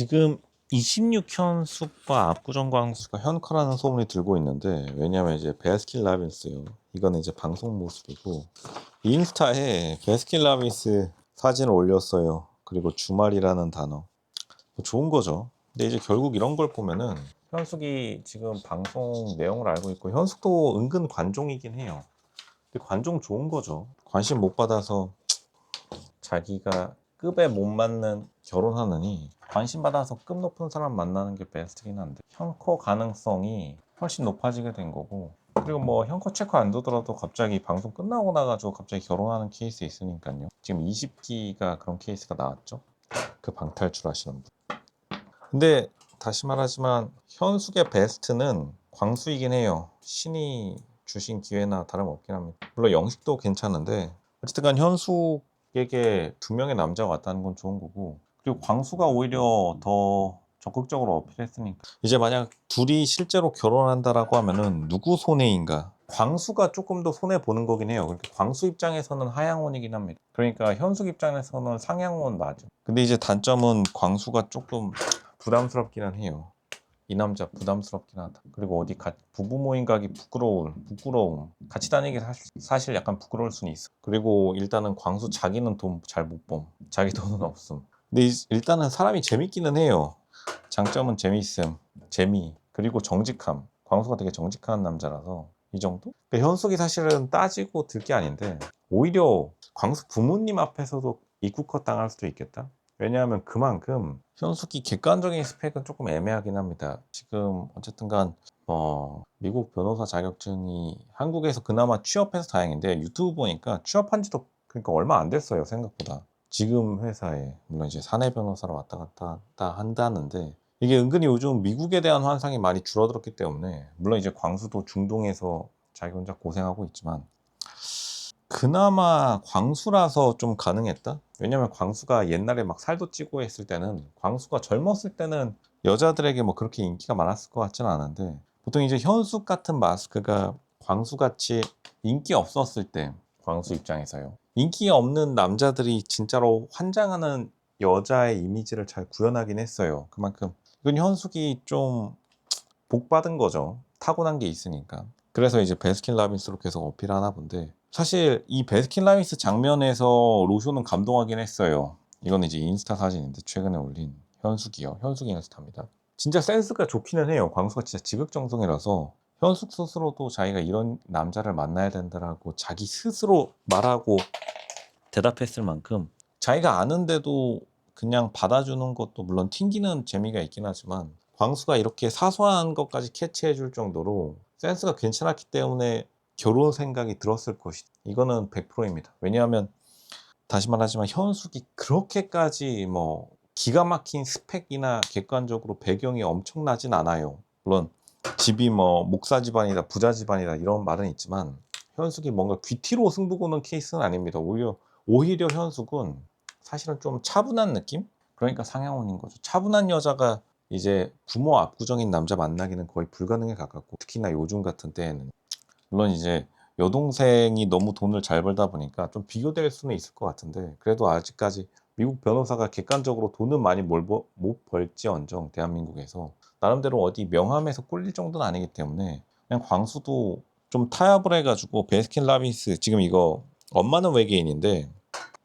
지금 26현숙과 압구정 광수가 현커라는 소문이 들고 있는데 왜냐면 이제 베스킨 라빈스요. 이거는 이제 방송 모습이고 인스타에 베스킨 라빈스 사진을 올렸어요. 그리고 주말이라는 단어. 뭐 좋은 거죠. 근데 이제 결국 이런 걸 보면은 현숙이 지금 방송 내용을 알고 있고 현숙도 은근 관종이긴 해요. 근데 관종 좋은 거죠. 관심 못 받아서 자기가 급에 못 맞는 결혼하느니 관심 받아서 급 높은 사람 만나는 게 베스트긴 한데 현커 가능성이 훨씬 높아지게 된 거고 그리고 뭐 현커 체크 안 두더라도 갑자기 방송 끝나고 나가지고 갑자기 결혼하는 케이스 있으니까요. 지금 20기가 그런 케이스가 나왔죠. 그 방탈출 하시는 분. 근데 다시 말하지만 현숙의 베스트는 광수이긴 해요. 신이 주신 기회나 다름없긴 합니다. 물론 영식도 괜찮은데 어쨌든 간 현숙 에게 두 명의 남자가 왔다는 건 좋은 거고 그리고 광수가 오히려 더 적극적으로 어필했으니까 이제 만약 둘이 실제로 결혼한다라고 하면은 누구 손해인가 광수가 조금 더 손해 보는 거긴 해요. 그러니까 광수 입장에서는 하양원이긴 합니다. 그러니까 현숙 입장에서는 상양원 맞아. 근데 이제 단점은 광수가 조금 부담스럽기는 해요. 이 남자 부담스럽긴 하다. 그리고 어디 가, 부부 모임 가기 부끄러운, 부끄러움. 같이 다니기 사실, 사실 약간 부끄러울 수는 있어. 그리고 일단은 광수 자기는 돈 잘못 봄. 자기 돈은 없음. 근데 이- 일단은 사람이 재밌기는 해요. 장점은 재미있음, 재미, 그리고 정직함. 광수가 되게 정직한 남자라서 이 정도? 그러니까 현숙이 사실은 따지고 들 게 아닌데 오히려 광수 부모님 앞에서도 입국컷 당할 수도 있겠다. 왜냐하면 그만큼 현숙이 객관적인 스펙은 조금 애매하긴 합니다. 지금 어쨌든간 어, 미국 변호사 자격증이 한국에서 그나마 취업해서 다행인데 유튜브 보니까 취업한 지도 그러니까 얼마 안 됐어요 생각보다. 지금 회사에 물론 이제 사내 변호사로 왔다 갔다 다 한다는데 이게 은근히 요즘 미국에 대한 환상이 많이 줄어들었기 때문에 물론 이제 광수도 중동에서 자기 혼자 고생하고 있지만 그나마 광수라서 좀 가능했다? 왜냐면 광수가 옛날에 막 살도 찌고 했을 때는 광수가 젊었을 때는 여자들에게 뭐 그렇게 인기가 많았을 것 같지는 않은데 보통 이제 현숙 같은 마스크가 광수같이 인기 없었을 때 광수 입장에서요. 인기 없는 남자들이 진짜로 환장하는 여자의 이미지를 잘 구현하긴 했어요. 그만큼 이건 현숙이 좀 복 받은 거죠. 타고난 게 있으니까. 그래서 이제 베스킨 라빈스로 계속 어필하나 본데 사실 이 베스킨 라빈스 장면에서 로쇼는 감동하긴 했어요. 이건 이제 인스타 사진인데 최근에 올린 현숙이요. 현숙 인스타입니다. 진짜 센스가 좋기는 해요. 광수가 진짜 지극정성이라서 현숙 스스로도 자기가 이런 남자를 만나야 된다라고 자기 스스로 말하고 대답했을 만큼 자기가 아는데도 그냥 받아주는 것도 물론 튕기는 재미가 있긴 하지만 광수가 이렇게 사소한 것까지 캐치해 줄 정도로 센스가 괜찮았기 때문에 결혼 생각이 들었을 것이 이거는 100%입니다. 왜냐하면 다시 말하지만 현숙이 그렇게까지 뭐 기가 막힌 스펙이나 객관적으로 배경이 엄청나진 않아요. 물론 집이 뭐 목사 집안이다 부자 집안이다 이런 말은 있지만 현숙이 뭔가 귀티로 승부 보는 케이스는 아닙니다. 오히려 오히려 현숙은 사실은 좀 차분한 느낌? 그러니까 상향원인 거죠. 차분한 여자가 이제 부모 압구정인 남자 만나기는 거의 불가능에 가깝고 특히나 요즘 같은 때에는 물론 이제 여동생이 너무 돈을 잘 벌다 보니까 좀 비교될 수는 있을 것 같은데 그래도 아직까지 미국 변호사가 객관적으로 돈은 많이 못 벌지언정 대한민국에서 나름대로 어디 명함에서 꿀릴 정도는 아니기 때문에 그냥 광수도 좀 타협을 해가지고 베스킨 라빈스 지금 이거 엄마는 외계인인데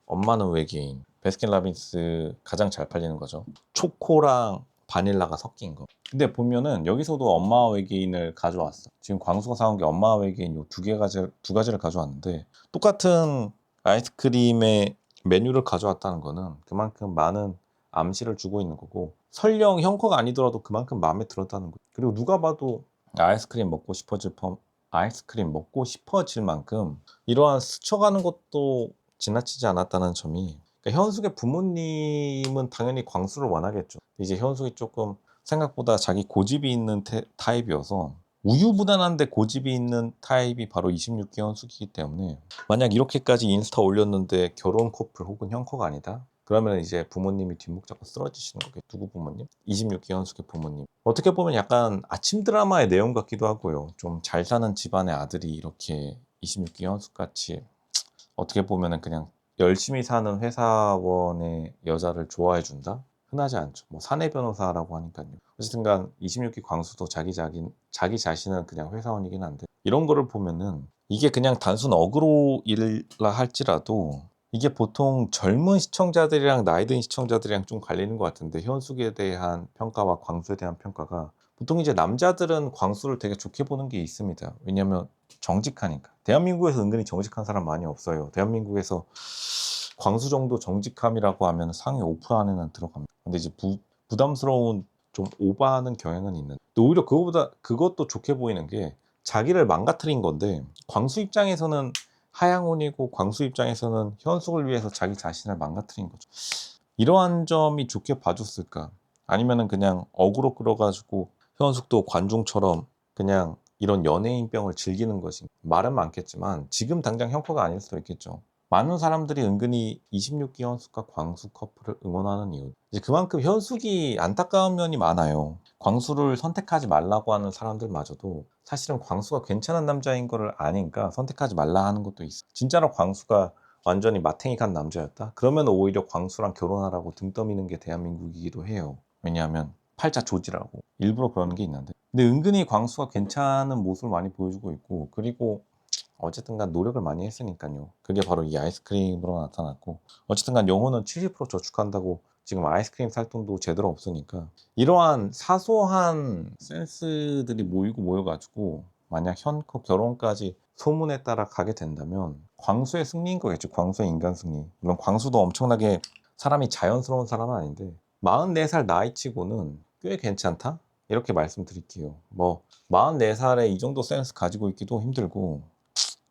엄마는 외계인 베스킨 라빈스 가장 잘 팔리는 거죠. 초코랑 바닐라가 섞인 거. 근데 보면은 여기서도 엄마 외계인을 가져왔어. 지금 광수가 사온 게 엄마 외계인 요 두 개 가지 두 가지를 가져왔는데 똑같은 아이스크림의 메뉴를 가져왔다는 거는 그만큼 많은 암시를 주고 있는 거고 설령 형커가 아니더라도 그만큼 마음에 들었다는 거. 그리고 누가 봐도 아이스크림 먹고 싶어질 펌 아이스크림 먹고 싶어질 만큼 이러한 스쳐가는 것도 지나치지 않았다는 점이 그러니까 현숙의 부모님은 당연히 광수를 원하겠죠. 이제 현숙이 조금 생각보다 자기 고집이 있는 태- 타입이어서 우유부단한데 고집이 있는 타입이 바로 26기 현숙이기 때문에 만약 이렇게까지 인스타 올렸는데 결혼 커플 혹은 형커가 아니다? 그러면 이제 부모님이 뒷목 잡고 쓰러지시는 거겠죠. 누구 부모님? 26기 현숙의 부모님. 어떻게 보면 약간 아침 드라마의 내용 같기도 하고요. 좀 잘 사는 집안의 아들이 이렇게 26기 현숙 같이 어떻게 보면 은 그냥 열심히 사는 회사원의 여자를 좋아해 준다? 흔하지 않죠. 뭐 사내 변호사라고 하니까요. 어쨌든간 26기 광수도 자기 자기 자기 자신은 그냥 회사원이긴 한데 이런 거를 보면은 이게 그냥 단순 어그로 일라 할지라도 이게 보통 젊은 시청자들이랑 나이 든 시청자들이랑 좀 갈리는 것 같은데 현숙에 대한 평가와 광수에 대한 평가가 보통 이제 남자들은 광수를 되게 좋게 보는 게 있습니다. 왜냐면 정직하니까. 대한민국에서 은근히 정직한 사람 많이 없어요. 대한민국에서 광수 정도 정직함이라고 하면 상위 5% 안에는 들어갑니다. 근데 이제 부, 부담스러운 좀 오버하는 경향은 있는. 근데 오히려 그거보다 그것도 좋게 보이는 게 자기를 망가뜨린 건데 광수 입장에서는 하양훈이고 광수 입장에서는 현숙을 위해서 자기 자신을 망가뜨린 거죠. 이러한 점이 좋게 봐줬을까? 아니면은 그냥 어그로 끌어가지고 현숙도 관중처럼 그냥 이런 연예인병을 즐기는 것이 말은 많겠지만 지금 당장 형커가 아닐 수도 있겠죠. 많은 사람들이 은근히 26기 현숙과 광수 커플을 응원하는 이유. 이제 그만큼 현숙이 안타까운 면이 많아요. 광수를 선택하지 말라고 하는 사람들마저도 사실은 광수가 괜찮은 남자인 거를 아니까 선택하지 말라 하는 것도 있어. 진짜로 광수가 완전히 마탱이 간 남자였다? 그러면 오히려 광수랑 결혼하라고 등 떠미는 게 대한민국이기도 해요. 왜냐하면 팔자 조지라고 일부러 그러는 게 있는데 근데 은근히 광수가 괜찮은 모습을 많이 보여주고 있고 그리고 어쨌든간 노력을 많이 했으니까요. 그게 바로 이 아이스크림으로 나타났고 어쨌든간 영호는 70% 저축한다고 지금 아이스크림 살 돈도 제대로 없으니까 이러한 사소한 센스들이 모이고 모여가지고 만약 현커 결혼까지 소문에 따라 가게 된다면 광수의 승리인 거겠죠. 광수의 인간 승리. 물론 광수도 엄청나게 사람이 자연스러운 사람은 아닌데 44살 나이치고는 꽤 괜찮다? 이렇게 말씀드릴게요. 뭐 44살에 이 정도 센스 가지고 있기도 힘들고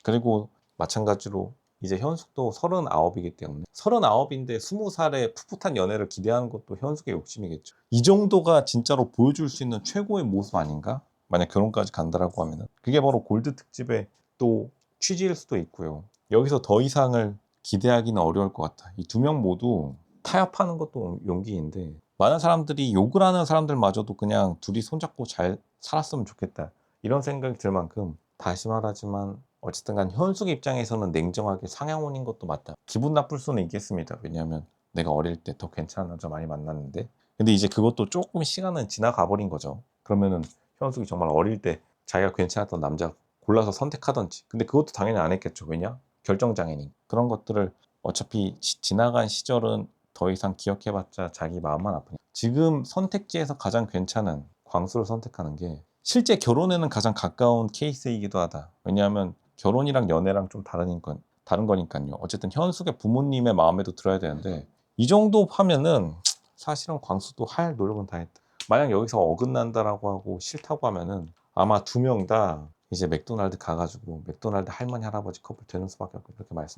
그리고 마찬가지로 이제 현숙도 39이기 때문에 39인데 20살에 풋풋한 연애를 기대하는 것도 현숙의 욕심이겠죠. 이 정도가 진짜로 보여줄 수 있는 최고의 모습 아닌가? 만약 결혼까지 간다라고 하면은 그게 바로 골드 특집의 또 취지일 수도 있고요. 여기서 더 이상을 기대하기는 어려울 것 같아. 이 두 명 모두 타협하는 것도 용기인데 많은 사람들이 욕을 하는 사람들마저도 그냥 둘이 손잡고 잘 살았으면 좋겠다. 이런 생각이 들 만큼 다시 말하지만 어쨌든 간 현숙 입장에서는 냉정하게 상향원인 것도 맞다. 기분 나쁠 수는 있겠습니다. 왜냐하면 내가 어릴 때 더 괜찮은 남자 많이 만났는데. 근데 이제 그것도 조금 시간은 지나가 버린 거죠. 그러면은 현숙이 정말 어릴 때 자기가 괜찮았던 남자 골라서 선택하던지. 근데 그것도 당연히 안 했겠죠. 왜냐? 결정장애니. 그런 것들을 어차피 지- 지나간 시절은 더 이상 기억해봤자 자기 마음만 아프니 지금 선택지에서 가장 괜찮은 광수를 선택하는 게 실제 결혼에는 가장 가까운 케이스이기도 하다. 왜냐하면 결혼이랑 연애랑 좀 다르니까 다른 거니까요. 어쨌든 현숙의 부모님의 마음에도 들어야 되는데 이 정도 하면은 사실은 광수도 할 노력은 다 했다. 만약 여기서 어긋난다라고 하고 싫다고 하면은 아마 두 명 다 이제 맥도날드 가가지고 맥도날드 할머니 할아버지 커플 되는 수밖에 없고 그렇게 말씀